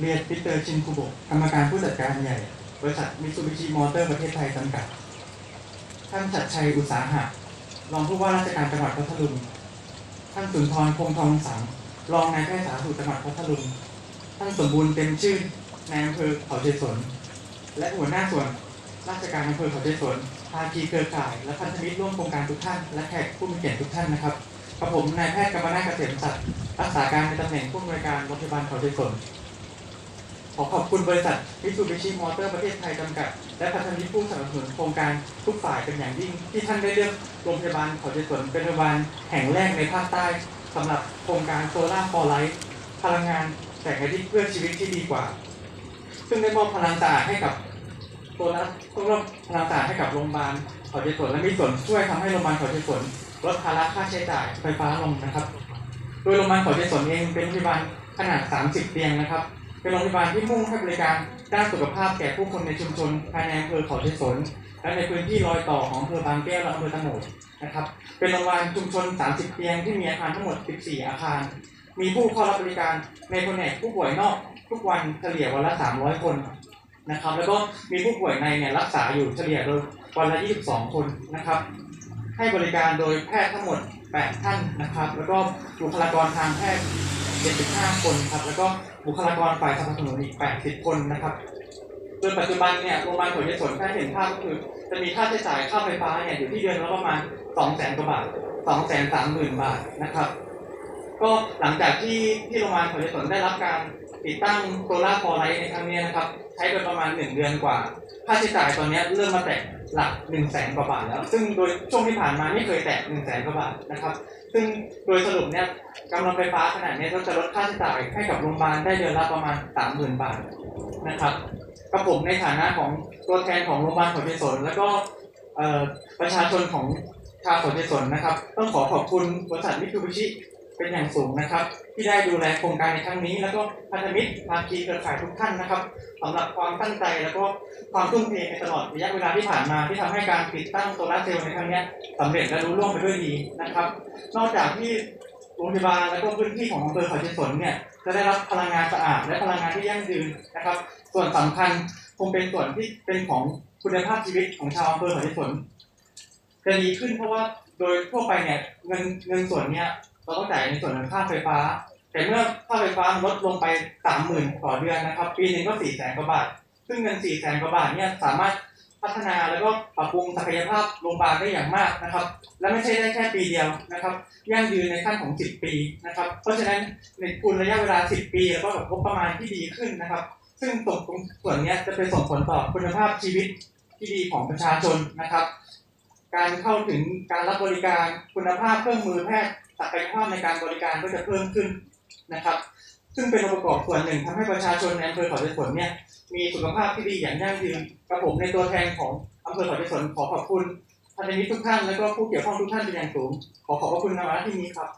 เรียนปีเตอร์ชินคุโบะกรรมการผู้จัดการใหญ่ บริษัทมิตซูบิชิมอเตอร์ประเทศไทยจำกัด ท่านชัดชัยอุตสาหะ รองผู้ว่าราชการจังหวัดพัทลุง ท่านสุนทรพงษ์ทองสัง รองนายแพทย์สาธารณสุขจังหวัดพัทลุง ท่านสมบูรณ์เต็มชื่นนายอำเภอเขาเจสนและหัวหน้าส่วนราชการอำเภอเขาเจสนภาคีเครือข่าย และพันธมิตรร่วมโครงการทุกท่าน และแขกผู้มีเกียรติทุกท่านนะครับกับผมนายแพทย์กำมนาเกษมศักดิ์รักษาการในตำแหน่งผู้อำนวยการโรงพยาบาลเขาเจสน ขอขอบคุณบริษัทมิตซูบิชิมอเตอร์ประเทศไทยจำกัด และพัฒนิตรผู้สนับสนุนโครงการทุกฝ่ายเป็นอย่างยิ่ง ที่ท่านได้เลือกโรงพยาบาลขาเจสนเป็นโรงพยาบาลแห่งแรกในภาคใต้สำหรับโครงการโซล่าฟอร์ไลท์พลังงานแสงอาทิตย์เพื่อชีวิตที่ดีกว่า ซึ่งได้มอบพลังสะอาดให้กับโซล่าเพื่อมอบพลังสะอาดให้กับโรงพยาบาลขาเจสนและมีส่วนช่วยทำให้โรงพยาบาลขาเจสนลดภาระค่าใช้จ่ายไฟฟ้าลงนะครับ โดยโรงพยาบาลขาเจสนเองเป็นโรงพยาบาลขนาด 30 เตียงนะครับ เป็นโรงพยาบาลที่มุ่งให้บริการด้านสุขภาพแก่ผู้คนในชุมชนภายในอำเภอเขาเจสน และในพื้นที่รอยต่อของอำเภอบางแก้วและอำเภอตะโหนดนะครับ เป็นโรงพยาบาลชุมชน 30 เตียงที่มีอาคารทั้งหมด 14 อาคาร มีผู้เข้ารับบริการในแผนกผู้ป่วยนอกทุกวันเฉลี่ยวันละ 300 คนนะครับ แล้วก็มีผู้ป่วยในเนี่ยรักษาอยู่เฉลี่ยโดยวันละ 22 คนนะครับ ให้บริการโดยแพทย์ทั้งหมด 8 ท่านนะครับ แล้วก็บุคลากรทางแพทย์ 75 คนครับ แล้วก็บุคลากรฝ่ายสนับสนุนอีก 80 คนนะครับโดยปัจจุบันเนี่ยโรงพยาบาลหัวใจสนถ้าเห็นภาพก็คือ จะมีค่าใช้จ่ายค่าไฟฟ้าเนี่ยอยู่ที่เดือนละประมาณ 200,000กว่าบาท 230,000 บาทนะครับ ก็หลังจากที่ที่โรงพยาบาลหัวใจสนได้รับการติดตั้งโซล่าร์ฟอร์ไลท์ในครั้งนี้นะครับ ใช้ไปประมาณ 1 เดือนกว่า ค่าใช้จ่ายตอนนี้เริ่มมาแตะหลัก1 0 0 0 0แสนกว่าบาทแล้ว ซึ่งโดยช่วงที่ผ่านมาไม่เคยแตะ1 0 0 0 0แสนกว่าบาทนะครับ ซึ่งโดยสรุปเนี่ย กำลังไฟฟ้าขนาดนี้ก็จะลดค่าใช้จ่ายให้กับโรงพยาบาลได้เดือนละประมาณ30,000บาทนะครับกับผมในฐานะของตัวแทนของโรงพยาบาลหัวใจสนแล้วก็ประชาชนของชาวหัวใจสนนะครับ ต้องขอขอบคุณบริษัทมิตซูบิชิเป็นอย่างสูงนะครับ ที่ได้ดูแลโครงการในครั้งนี้ แล้วก็พันธมิตรภาคีเครือข่ายทุกท่านนะครับสำหรับความตั้งใจแล้วก็ความทุ่มเทในตลอดระยะเวลาที่ผ่านมาที่ทำให้การติดตั้งโซลาร์เซลล์ในครั้งนี้ยสำเร็จและรู้ล่วงไปด้วยดีนะครับ นอกจากที่ โรงพยาบาลและก็พื้นที่ของอำเภอเขาชียสนเนี่ยจะได้รับพลังงานสะอาดและพลังงานที่ยั่งยืนนะครับ ส่วนสำคัญคงเป็นส่วนที่เป็นของคุณภาพชีวิตของชาวอำเภอเขาชียสนจะดีขึ้นเพราะว่าโดยทั่วไปเนี่ยเงินเงินส่วนเนี้ยเราต้องจ่ายในส่วนของค่าไฟฟ้า แต่เมื่อค่าไฟฟ้าลดลงไปสามหมื่นต่อเดือนนะครับ ปีหนึ่งก็สี่แสนกว่าบาท ซึ่งเงินสี่แสนกว่าบาทเนี่ยสามารถ พัฒนาแล้วก็ปรับปรุงศักยภาพโรงพยาบาลได้อย่างมากนะครับ และไม่ใช่ได้แค่ปีเดียวนะครับยั่งยืนในขั้นของ 10 ปีนะครับ เพราะฉะนั้นในคุณระยะเวลา 10 ปีแล้วก็แบบงบประมาณที่ดีขึ้นนะครับ ซึ่งตรงตรงส่วนนี้จะไปส่งผลต่อคุณภาพชีวิตที่ดีของประชาชนนะครับ การเข้าถึงการรับบริการคุณภาพเครื่องมือแพทย์ศักยภาพในการบริการก็จะเพิ่มขึ้นนะครับ ซึ่งเป็นองค์ประกอบส่วนหนึ่งทำให้ประชาชนในอำเภอเขาใจสนเนี่ยมีสุขภาพที่ดีอย่างยั่งยืนกระผมในตัวแทนของอำเภอเขาใจสนขอขอบคุณพันธมิตรทุกท่านและก็ผู้เกี่ยวข้องทุกท่านเป็นอย่างสูง ขอขอบพระคุณในวาระที่นี้ครับ